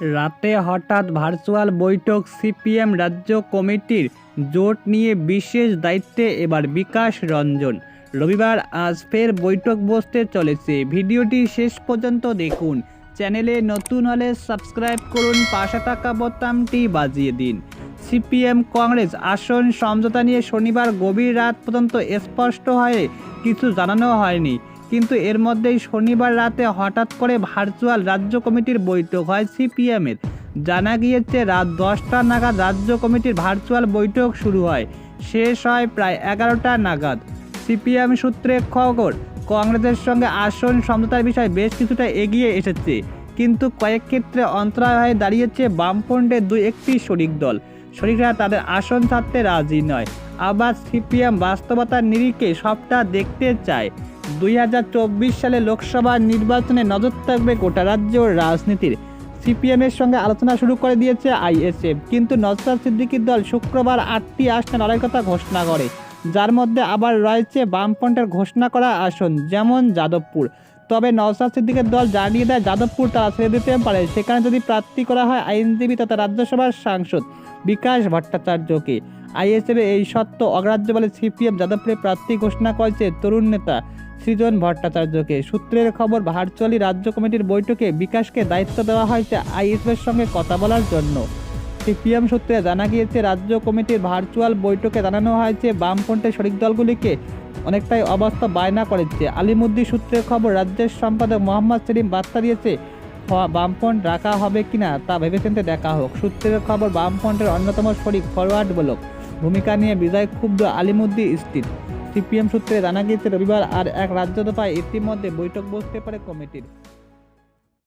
রাতে হঠাৎ ভার্চুয়াল বৈঠক সিপিএম রাজ্য কমিটির জোট নিয়ে বিশেষ দায়িত্বে এবার বিকাশ রঞ্জন। রবিবার আজ ফের বৈঠক বসতে চলেছে। ভিডিওটি শেষ পর্যন্ত দেখুন। চ্যানেলে নতুন হলে সাবস্ক্রাইব করুন, পাশে থাকা বোতামটি বাজিয়ে দিন। সিপিএম কংগ্রেস আসন সমঝোতা নিয়ে শনিবার গভীর রাত পর্যন্ত স্পষ্ট হয়ে কিছু জানানো হয়নি। কিন্তু এর মধ্যেই শনিবার রাতে হঠাৎ করে ভার্চুয়াল রাজ্য কমিটির বৈঠক হয় সিপিএমের। জানা গিয়েছে, রাত দশটা নাগাদ রাজ্য কমিটির ভার্চুয়াল বৈঠক শুরু হয়। শেষ হয় প্রায় এগারোটা নাগাদ। সিপিএম সূত্রে খবর, কংগ্রেসের সঙ্গে আসন সমঝোতার বিষয়ে বেশ কিছুটা এগিয়ে এসেছে। কিন্তু কয়েক ক্ষেত্রে অন্তরায় হয়ে দাঁড়িয়েছে বামফ্রন্টের দুই একটি শরিক দল। শরিকরা তাদের আসন ছাড়তে রাজি নয়। আবার সিপিএম বাস্তবতার নিরিখে সবটা দেখতে চায়। দুই হাজার চব্বিশ সালে লোকসভা নির্বাচনে নজর থাকবে গোটা রাজ্য রাজনীতির। সিপিএমের সঙ্গে আলোচনা শুরু করে দিয়েছে আইএসএফ। কিন্তু নজরাত সিদ্দিকির দল শুক্রবার আটটি আসনে লড়াই কথা ঘোষণা করে। যার মধ্যে আবার রয়েছে বামফ্রন্টের ঘোষণা করা আসন, যেমন যাদবপুর। তবে নওসাদ সিদ্দিকের দল জানিয়ে দেয়, যাদবপুর তারা ছেড়ে দিতে পারে। সেখানে যদি প্রার্থী করা হয়, আইনজীবী তথা রাজ্যসভার সাংসদ বিকাশ ভট্টাচার্যকে। আইএসএফের এই সত্য অগ্রাহ্য বলে সিপিএম যাদবপুরে প্রার্থী ঘোষণা করেছে তরুণ নেতা সৃজন ভট্টাচার্যকে সূত্রের খবর ভার্চুয়ালি রাজ্য কমিটির বৈঠকে বিকাশকে দায়িত্ব দেওয়া হয়েছে আইএসএফের সঙ্গে কথা বলার জন্য। সিপিএম সূত্রে জানা গিয়েছে, রাজ্য কমিটির ভার্চুয়াল বৈঠকে জানানো হয়েছে, বামফ্রন্টের শরিক দলগুলিকে অনেকটাই অবস্থা বায়না করেছে। আলিমুদ্দি সূত্রের খবর, রাজ্যের সম্পাদক মোহাম্মদ সেলিম বার্তা দিয়েছে বামফ্রন্ট রাখা হবে কিনা তা ভেবেচিন্তে দেখা হোক। সূত্রের খবর, বামফ্রন্টের অন্যতম শরিক ফরওয়ার্ড ব্লক ভূমিকা নিয়ে বিজয় ক্ষুব্ধ আলিমুদ্দি স্থির সিপিএম সূত্রে জানা গিয়েছে রবিবার আর এক রাজ্য দফায় ইতিমধ্যে বৈঠক বসতে পারে কমিটির।